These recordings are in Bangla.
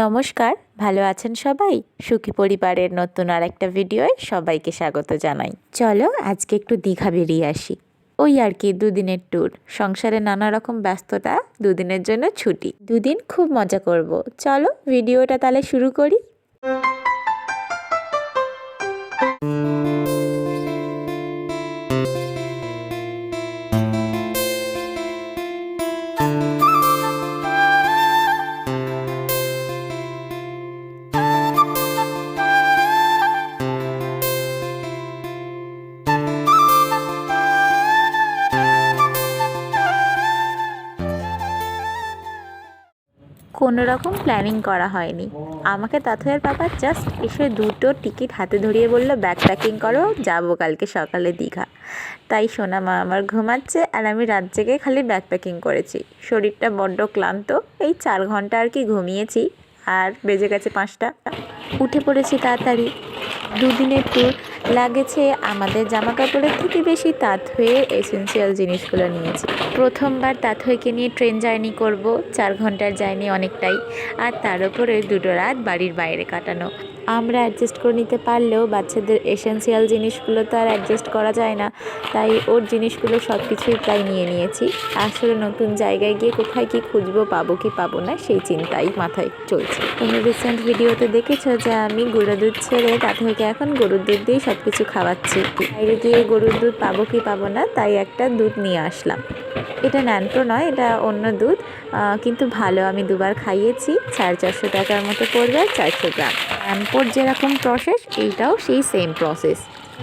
নমস্কার, ভালো আছেন সবাই? সুখী পরিবারের নতুন আর একটা ভিডিওয় সবাইকে স্বাগত জানাই। চলো আজকে একটু দীঘা বেরিয়ে আসি। ওই আর কি, দুদিনের ট্যুর সংসারে নানা রকম ব্যস্ততা, দুদিনের জন্য ছুটি। দুদিন খুব মজা করব। চলো ভিডিওটা তাহলে শুরু করি। কোনো রকম প্ল্যানিং করা হয়নি। আমাকে তাথয়ের বাবা জাস্ট এসে দুটো টিকিট হাতে ধরিয়ে বলল ব্যাগ প্যাকিং করো, যাব কালকে সকালে দীঘা। তাই সোনা মা আমার ঘুমাচ্ছে আর আমি রাত জেগে খালি ব্যাগ প্যাকিং করেছি। শরীরটা বড্ড ক্লান্ত, এই চার ঘণ্টা আর কি ঘুমিয়েছি। আর বেজে গেছে পাঁচটা। উঠে পড়েছি তাড়াতাড়ি। দুদিনের ট্যুর লাগেছে। আমাদের জামা কাপড়ের থেকে বেশি তাঁত হয়ে এসেন্সিয়াল জিনিসগুলো নিয়েছি। প্রথমবার তাঁত হয়েকে নিয়ে ট্রেন জার্নি করব, চার ঘণ্টার জার্নি অনেকটাই। আর তার উপরে দুটো রাত বাড়ির বাইরে কাটানো। আমরা অ্যাডজাস্ট করে নিতে পারলেও বাচ্চাদের এসেন্সিয়াল জিনিসগুলো তো আর অ্যাডজাস্ট করা যায় না। তাই ওর জিনিসগুলো সব কিছুই প্রায় নিয়ে নিয়েছি। আসলে নতুন জায়গায় গিয়ে কোথায় কি খুঁজবো, পাবো কি পাবো না, সেই চিন্তাই মাথায় চলছে। তুমি রিসেন্ট ভিডিওতে দেখেছ যে আমি গরুর দুধ ছেড়ে তা থেকে এখন গরুর দুধ দিয়েই সব কিছু খাওয়াচ্ছি। বাইরে গিয়ে গরুর দুধ পাবো কি পাবো না, তাই একটা দুধ নিয়ে আসলাম। এটা ন্যানপ্রো নয়, এটা অন্য দুধ। কিন্তু ভালো, আমি দুবার খাইয়েছি। সাড়ে চারশো টাকার মতো পড়বে চারশো গ্রাম। ন্যানপ্রোর যেরকম প্রসেস এইটাও সেই সেম প্রসেস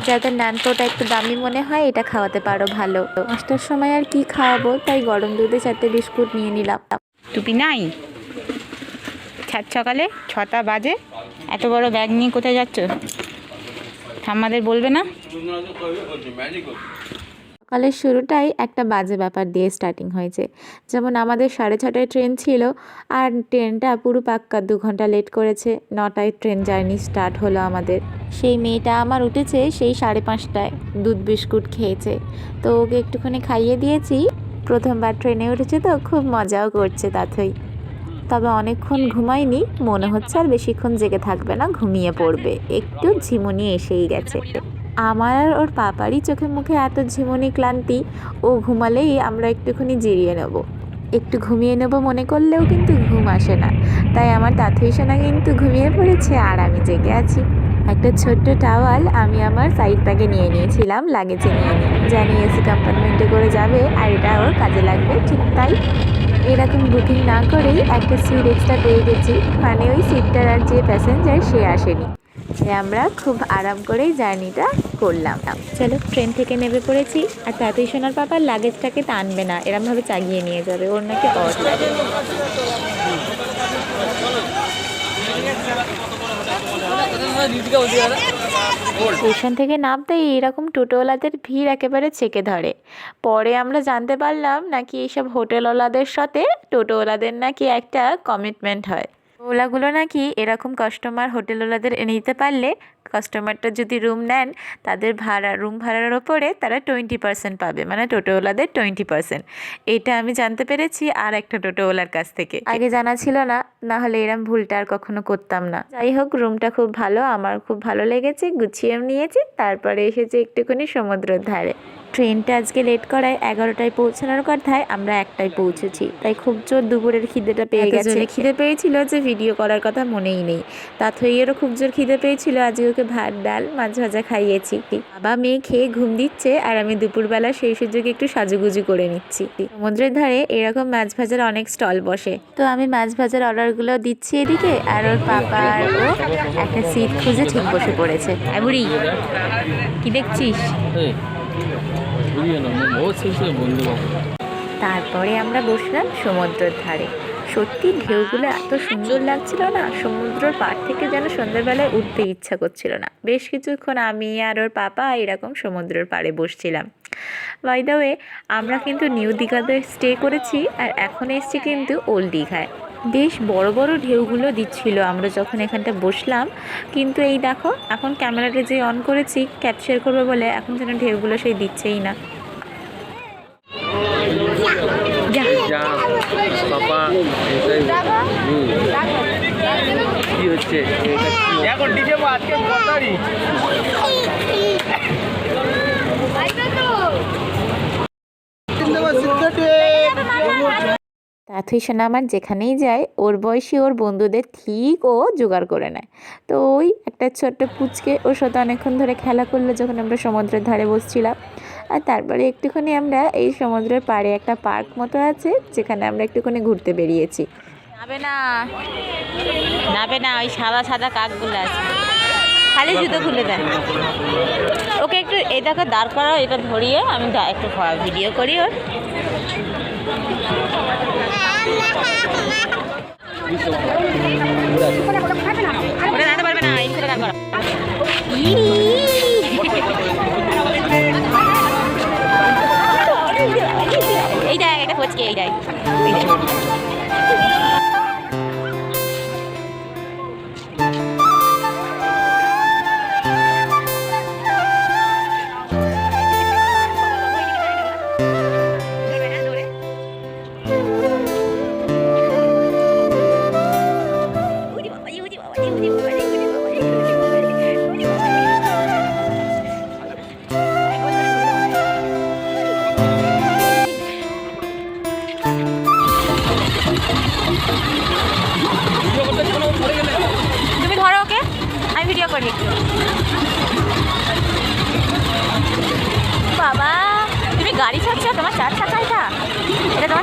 যাদের ন্যানপ্রোটা একটু দামি মনে হয়, এটা খাওয়াতে পারো ভালো। পাঁচটার সময় আর কি খাওয়াবো, তাই গরম দুধে চারটে বিস্কুট নিয়ে নিলাম। টুপি নাই? সাত সকালে ছটা বাজে। এত বড় ব্যাগ নিয়ে কোথায় যাচ্ছ? ঠাম্মাদের বলবে না? সকালের শুরুটাই একটা বাজে ব্যাপার দিয়ে স্টার্টিং হয়েছে। যেমন আমাদের সাড়ে ছটায় ট্রেন ছিল আর ট্রেনটা পুরো পাক্কা দু ঘণ্টা লেট করেছে। নটায় ট্রেন জার্নি স্টার্ট হলো আমাদের। সেই মেয়েটা আমার উঠেছে সেই সাড়ে পাঁচটায় দুধ বিস্কুট খেয়েছে। তো ওকে একটুখানি খাইয়ে দিয়েছি। প্রথমবার ট্রেনে উঠেছে তো খুব মজাও করছে তাতেই। তবে অনেকক্ষণ ঘুমায়নি, মনে হচ্ছে আর বেশিক্ষণ জেগে থাকবে না, ঘুমিয়ে পড়বে। একটু ঝিমুনি এসেই গেছে। আমার আর ওর পাপারই চোখে মুখে এত ঝিমুনি ক্লান্তি, ও ঘুমালেই আমরা একটুখানি জিরিয়ে নেব। একটু ঘুমিয়ে নেব মনে করলেও কিন্তু ঘুম আসে না। তাই আমার তাঁতুই সোনা কিন্তু ঘুমিয়ে পড়েছে আর আমি জেগে আছি। একটা ছোট্ট টাওয়াল আমি আমার সাইড ব্যাগে নিয়ে নিয়েছিলাম লাগেজে নিয়ে নিই জানি এসি কম্পার্টমেন্টে করে যাবে আর এটা ওর কাজে লাগবে, ঠিক তাই। এরকম বুকিং না করেই একটা সিট এক্সট্রা পেয়ে গেছি। মানে ওই সিটটার আর যে প্যাসেঞ্জার সে আসেনি। আমরা খুব আরাম করেই জার্নিটা করলাম। চলো ট্রেন থেকে নেমে পড়েছি, আর তাতেই সোনার পাপার লাগেজটাকে টানবে না, এরমভাবে চাগিয়ে নিয়ে যাবে, ওর নাকি লাগে। স্টেশন থেকে নামতেই এরকম টোটোওয়ালাদের ভিড় একেবারে চেকে ধরে। পরে আমরা জানতে পারলাম নাকি এইসব হোটেলওয়ালাদের সাথে টোটোওয়ালাদের নাকি একটা কমিটমেন্ট হয়। ওলাগুলো নাকি এরকম কাস্টমার হোটেলওয়ালাদের নিতে পারলে কাস্টমারটা যদি রুম নেন তাদের ভাড়া রুম ভাড়ার ওপরে তারা টোয়েন্টি পার্সেন্ট পাবে। মানে টোটোওয়ালাদের টোয়েন্টি পার্সেন্ট এটা আমি জানতে পেরেছি আর একটা টোটোওয়ালার কাছ থেকে। আগে জানা ছিল না না হলে এরম ভুলটা আর কখনো করতাম না। যাই হোক রুমটা খুব ভালো আমার খুব ভালো লেগেছে গুছিয়ে নিয়েছি তারপরে এসেছে একটুখানি সমুদ্রের ধারে। ট্রেনটা আজকে লেট করায় এগারোটায় পৌঁছানোর কথায় আমরা একটায় পৌঁছেছি। তাই খুব জোর দুপুরের খিদেটা পেয়ে গেছে। খিদে পেয়েছিল যে ভিডিও করার কথা মনেই নেই। তা থইয়েরও খুব জোর খিদে পেয়েছিল আজকে ওকে ভাত ডাল মাছ ভাজা খাইয়েছি। বাবা মেয়ে খেয়ে ঘুম দিচ্ছে আর আমি দুপুরবেলা সেই সুযোগে একটু সাজুগুজু করে নিচ্ছি। সমুদ্রের ধারে এরকম মাছ ভাজার অনেক স্টল বসে। তো আমি মাছ ভাজার অর্ডারগুলো দিচ্ছি এদিকে আর ওর পাপা আর ও একটা সিট খুঁজে ঠিক বসে পড়েছে। আমি কি দেখছিস? তারপরে আমরা বসলাম সমুদ্রের ধারে। সত্যি ঢেউগুলো এত সুন্দর লাগছিল না, সমুদ্রের পাড় থেকে যেন সন্ধ্যাবেলায় উঠতে ইচ্ছা করছিল না। বেশ কিছুক্ষণ আমি আর ওর পাপা এরকম সমুদ্রের পাড়ে বসছিলাম। বাই দ্য ওয়ে আমরা কিন্তু নিউ দীঘাতে স্টে করেছি আর এখন এসেছি কিন্তু ওল্ড দীঘায়। বেশ বড় বড় ঢেউগুলো দিচ্ছিল আমরা যখন এখানটা বসলাম। কিন্তু এই দেখো, এখন ক্যামেরাটা যে অন করেছি ক্যাপচার করবে বলে এখন যেন ঢেউগুলো সেই দিচ্ছেই না। বা এটাই আমার যেখানেই যায় ওর বয়সী ওর বন্ধুদের ঠিক ও জোগাড় করে নেয়। তো ওই একটা ছোট্ট পুচকে ওর সাথে অনেকক্ষণ ধরে খেলা করল যখন আমরা সমুদ্রের ধারে বসছিলাম। আর তারপরে একটুখানি আমরা এই সমুদ্রের পাড়ে একটা পার্ক মতো আছে, যেখানে আমরা একটুখানি ঘুরতে বেরিয়েছি। নাবে না। নাবে না, ওই সাদা সাদা কাকগুলো আছে। খালি জুতো খুলে দেয়। ওকে একটু দেখো, দাঁড় করাও, এটা ধরিয়ে আমি একটু ভিডিও করি ওর। না দেখ এটা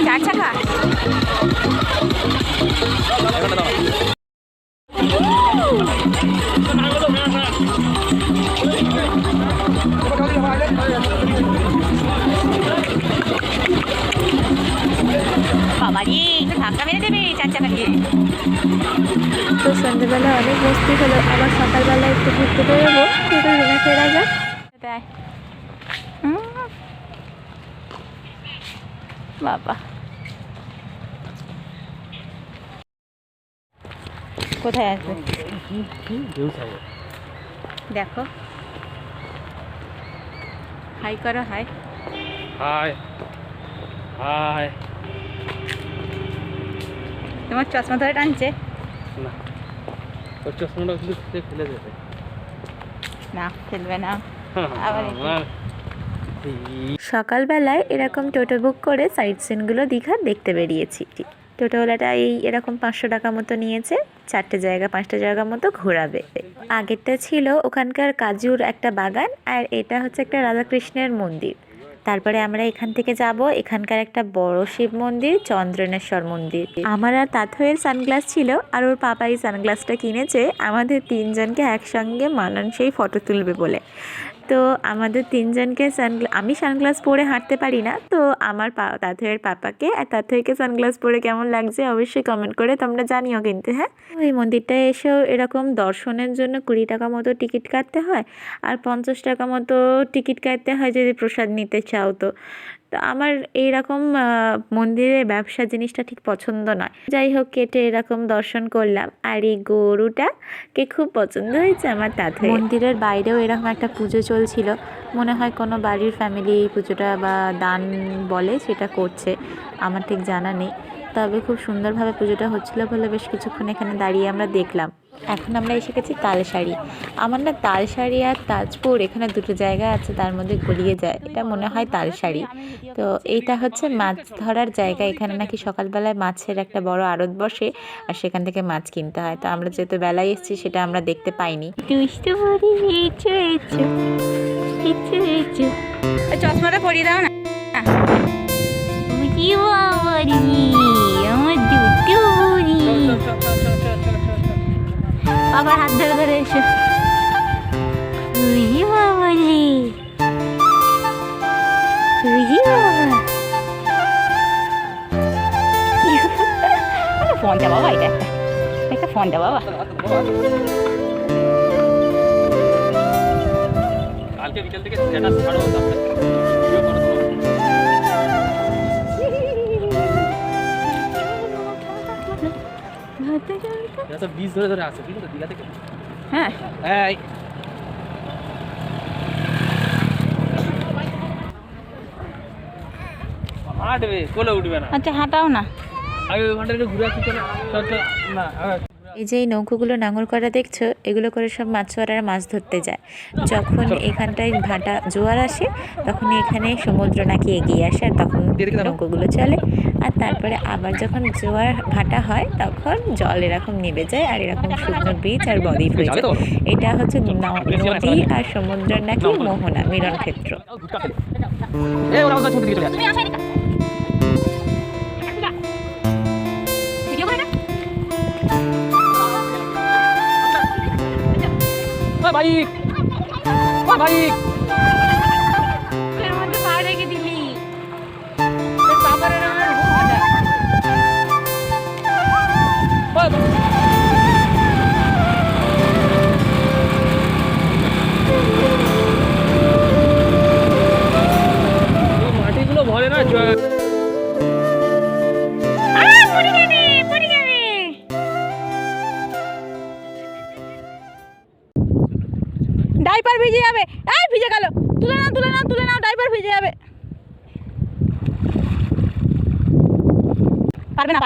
চার চাকা বাবা রে একটু ধাক্কা মেরে দেবে চার চাকা তো সন্ধ্যেবেলা অনেক মস্তি হলো, আবার সকালবেলা একটু ঘুরতে বেরোবো। একটু রুমে ফেরা যাক দেয় হুম। বাবা। কোথায় আসবে দেখো। হাই করো হাই হাই হাই তোমার চশমা ধরে টানছে? না। ওর চশমাটা কিন্তু ফেলে দেবে। না ফেলবে না। আবার সকালবেলায় এরকম টোটো বুক করে সাইট সিনগুলো দীঘা দেখতে বেরিয়েছি। টোটোওয়ালাটা এই এরকম পাঁচশো টাকা মতো নিয়েছে, চারটে জায়গা, পাঁচটা জায়গা মতো ঘোরাবে। আগেরটা ছিল ওখানকার কাজুর একটা বাগান আর এটা হচ্ছে একটা রাধাকৃষ্ণের মন্দির। তারপরে আমরা এখান থেকে যাব, এখানকার একটা বড় শিব মন্দির, চন্দ্রনেশ্বর মন্দির। আমার আর তাথয়ের সানগ্লাস ছিল আর ওর পাপা এই সানগ্লাসটা কিনেছে। আমাদের তিনজনকে একসঙ্গে মানানসই ফটো তুলবে বলে। তো আমাদের তিনজনকে সানগ্লা আমি সানগ্লাস পরে হাঁটতে পারি না, তো আমার পা পাপাকে আর তাথইকে সানগ্লাস পরে কেমন লাগছে অবশ্যই কমেন্ট করে তোমরা জানিও কিন্তু হ্যাঁ? এই মন্দিরটায় এসেও এরকম দর্শনের জন্য কুড়ি টাকা মতো টিকিট কাটতে হয়, আর পঞ্চাশ টাকা মতো টিকিট কাটতে হয় যদি প্রসাদ নিতে চাও তো। তো আমার এইরকম মন্দিরে ব্যবসা জিনিসটা ঠিক পছন্দ নয়। যাই হোক, কেটে এরকম দর্শন করলাম। আর এই গরুটা কে খুব পছন্দ হয়েছে আমার তাতে মন্দিরের বাইরেও এরকম একটা পুজো চলছিল। মনে হয় কোনো বাড়ির ফ্যামিলি এই পুজোটা বা দান বলে সেটা করছে, আমার ঠিক জানা নেই। তবে খুব সুন্দরভাবে পুজোটা হচ্ছিল বলে বেশ কিছুক্ষণ এখানে দাঁড়িয়ে আমরা দেখলাম। এখন আমরা এসে গেছি তালসারি আমার না তালসারি আর তাজপুর এখানে দুটো জায়গা আছে তার মধ্যে গলিয়ে যায়। এটা মনে হয় তালসারি তো এইটা হচ্ছে মাছ ধরার জায়গা। এখানে নাকি সকালবেলায় মাছের একটা বড় আড়ত বসে আর সেখান থেকে মাছ কিনতে হয়। তো আমরা যেহেতু বেলায় এসেছি সেটা আমরা দেখতে পাইনি। চশমাটা পরিয়ে দাও না। আমার দুটো বুড়ি বাবার হাত ধরে ধরে এসো বুড়ি বাবারি বুড়ি বাবা। ফোনটা বাবা, এটা একটা একটা ফোনটা কালকে বিকেল থেকে স্ট্যাটাস ছাড়ো। এরা তো বীজ ধরে ধরে আসে বুঝলি তো দীঘা থেকে। হ্যাঁ। এই। হাঁটবে কোলে উঠবে না। আচ্ছা হাঁটাও না। আগে ওখানটা একটু ঘুরে আসি চলো। না এই যে এই নৌকোগুলো নাঙল করা দেখছ এগুলো করে সব মাছওয়ারারা মাছ ধরতে যায়। যখন এখানটায় ভাটা জোয়ার আসে তখন এখানে সমুদ্র নাকি এগিয়ে আসে আর তখন নৌকোগুলো চলে। আর তারপরে আবার যখন জোয়ার ভাটা হয় তখন জল এরকম নেমে যায় আর এরকম শুকনো বীজ আর বদ্বীপ হয়ে যায়। এটা হচ্ছে ন- নদী আর সমুদ্রের নাকি মোহনা মিলন ক্ষেত্র এ ওরা আমাদের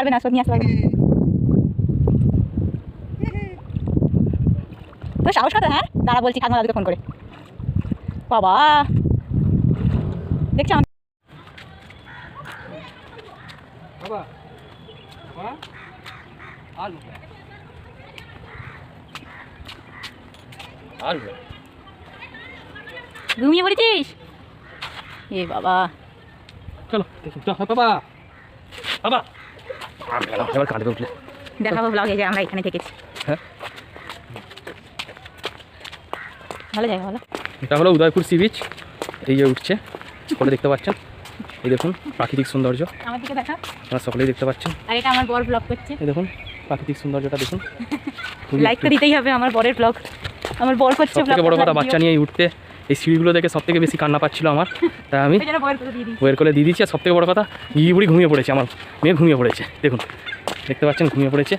পারবে না পারবে না নিয়ে আসতে পারবে না। তো সাহস কথা হ্যাঁ? দাঁড়া বলছি খাগমা দাদুকে ফোন করে। বাবা। দেখছি আমার বাবা। বাবা আলু। আলু। ঘুমিয়ে পড়েছিস? এ বাবা। চলো দেখুন চল বাবা। বাবা। এবার কাঁদবে উঠলে। দেখাবো ব্লগে যে আমরা এখানে থেকেছি। হ্যাঁ। ভালো জায়গা ভালো। এটা হলো উদয়পুর সি বিচ। এই যে উঠছে সকলে দেখতে পাচ্ছেন। এই দেখুন প্রাকৃতিক সৌন্দর্য। আমার দিকে দেখা আপনারা সকলেই দেখতে পাচ্ছেন। আর এটা আমার বর ব্লগ করছে। এই দেখুন প্রাকৃতিক সৌন্দর্যটা দেখুন। লাইক তো দিতেই হবে আমার বরের ব্লগ আমার বর করছে বড় কথা বাচ্চা নিয়ে উঠতে এই সিঁড়িগুলো দেখে সব থেকে বেশি কান্না পাচ্ছিল আমার। তাই আমি বয়ের করে দিয়ে বইয়ের কোলে দিয়ে দিচ্ছি আর সব থেকে বড় কথা গিয়ে বুড়ি ঘুমিয়ে পড়েছে আমার মেয়ে ঘুমিয়ে পড়েছে। দেখুন দেখতে পাচ্ছেন ঘুমিয়ে পড়েছে।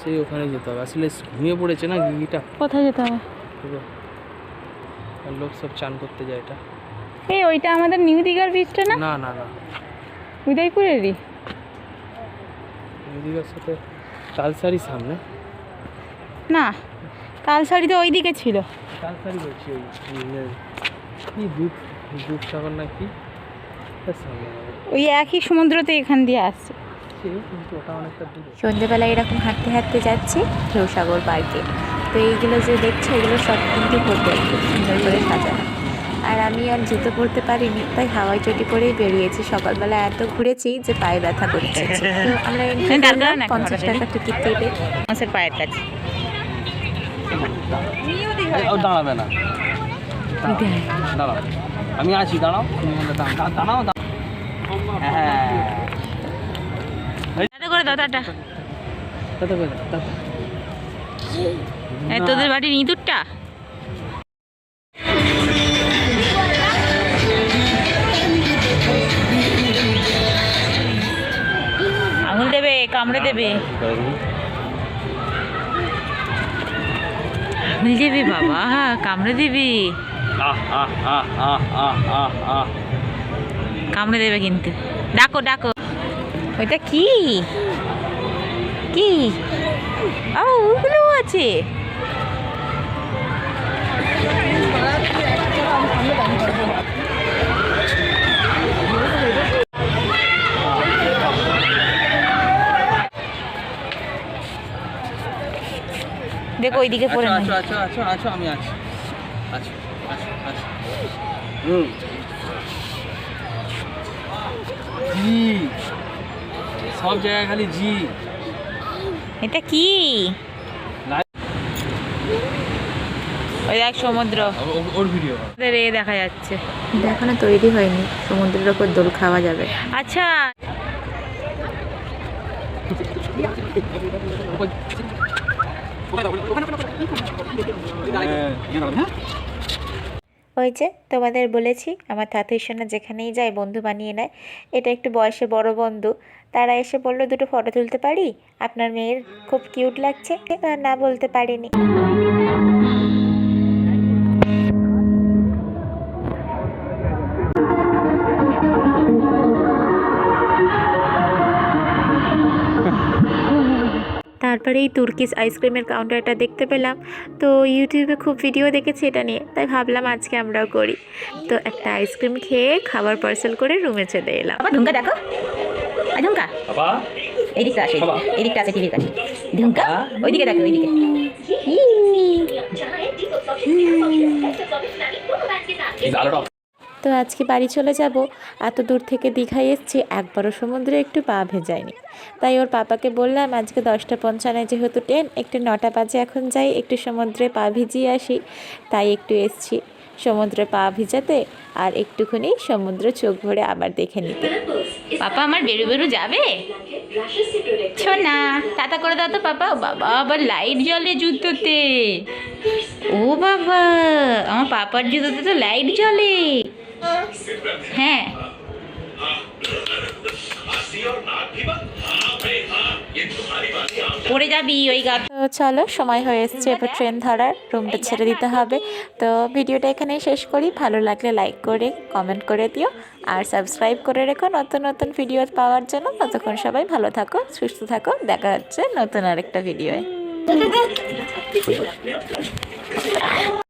সেই ওখানে যেতে হবে। আসলে ঘুমিয়ে পড়েছে না গিগিটা কোথায় যেতে হবে? আর লোক সব চান করতে যায় এটা। এই ওইটা আমাদের নিউ দিঘার বীজটা না? না না না। উদয়পুরেরই? দিদিকার সাথে তালসারির সামনে? না তালসারি তো ওইদিকে ছিল। তালসারি বলছি ওই কি দুধ দুধ সাগর না কি। ওই একই সমুদ্রতে এখান দিয়ে আসছে। সে ওটা অনেকটা সন্ধেবেলা এরকম হাঁটতে হাঁটতে যাচ্ছি ঢেউসাগর পার্কে। তো এইগুলো যে দেখছ এগুলো সব কিন্তু হোটেল। খুব সুন্দর করে সাজানো। আর আমি আর জুতো পরতে পারিনি তাই হাওয়াই চটি পরেই বেরিয়েছি। সকালবেলা এত ঘুরেছি যে পায়ে ব্যথা করছে আমরা পঞ্চাশ টাকা টিকিট কেটে। পায়ের কাছে। ও দাঁড়াবে না। দাঁড়াও। আমি আছি দাঁড়াও। দাঁড়াও। হ্যাঁ। করে দাও টাটা দাদা দাদা দাদা। এই তোদের বাড়ির ইঁদুরটা? কামড়ে দেবে? আঙুল যাবি বাবা কামড়ে দিবি। কামড়ে দেবে কিন্তু। ডাকো ডাকো। ওইটা কি? কি? ও ওগুলো আছে। ওইদিকে পড়ে আচ্ছা নাই। আচ্ছা আচ্ছা আচ্ছা আমি আছি। আচ্ছা আচ্ছা আচ্ছা হুম। জি। সব জায়গায় খালি জি। এটা কি? ওই দেখ সমুদ্র। ওর ভিডিও। ওদের এ দেখা যাচ্ছে। এটা এখনও তৈরি হয়নি। সমুদ্রের ওপর দোল খাওয়া যাবে। আচ্ছা। ওই যে তোমাদের বলেছি, আমার তাঁতুর সোনা যেখানেই যায় বন্ধু বানিয়ে নেয়। এটা একটু বয়সে বড় বন্ধু। তারা এসে বলল, দুটো ফটো তুলতে পারি? আপনার মেয়ের খুব কিউট লাগছে। না বলতে পারিনি। তারপরে এই তুর্কিশ আইসক্রিমের কাউন্টারটা দেখতে পেলাম। তো ইউটিউবে খুব ভিডিও দেখেছি এটা নিয়ে তাই ভাবলাম আজকে আমরাও করি। তো একটা আইসক্রিম খেয়ে খাবার পার্সেল করে রুমে চলে এলাম। বাবা ঢুঙ্কা দেখো। আই ঢুঙ্কা বাবা। এদিকটা আসে বাবা। এদিকটা আছে টিভির কাছে। ঢুঙ্কা ওইদিকে দেখো ওইদিকে। আলোটা তো আজকে বাড়ি চলে যাব। এত দূর থেকে দীঘায় এসছি, একবারও সমুদ্রে একটু পা ভেজায়নি। তাই ওর পাপাকে বললাম, আজকে দশটা পঞ্চান্নয় যেহেতু ট্রেন, একটু নটা বাজে এখন যাই, একটু সমুদ্রে পা ভিজিয়ে আসি। তাই একটু এসছি সমুদ্রে পা ভিজাতে আর একটুখানি সমুদ্র চোখ ভরে আবার দেখে নিতে। পাপা আমার বেরু বেরু যাবে? না টাটা করে দাও তো পাপা। বাবা, আবার লাইট জ্বলে জুতোতে। ও বাবা, আমার পাপার জুতোতে তো লাইট জ্বলে। হ্যাঁ। পড়ে যাবি ওই গা তো চলো সময় হয়ে এসছে এবার ট্রেন ধরার রুমটা ছেড়ে দিতে হবে। তো ভিডিওটা এখানেই শেষ করি। ভালো লাগলে লাইক করে কমেন্ট করে দিও আর সাবস্ক্রাইব করে রেখো নতুন নতুন ভিডিও পাওয়ার জন্য। ততক্ষণ সবাই ভালো থাকো সুস্থ থাকো দেখা হচ্ছে নতুন আরেকটা ভিডিওয়ে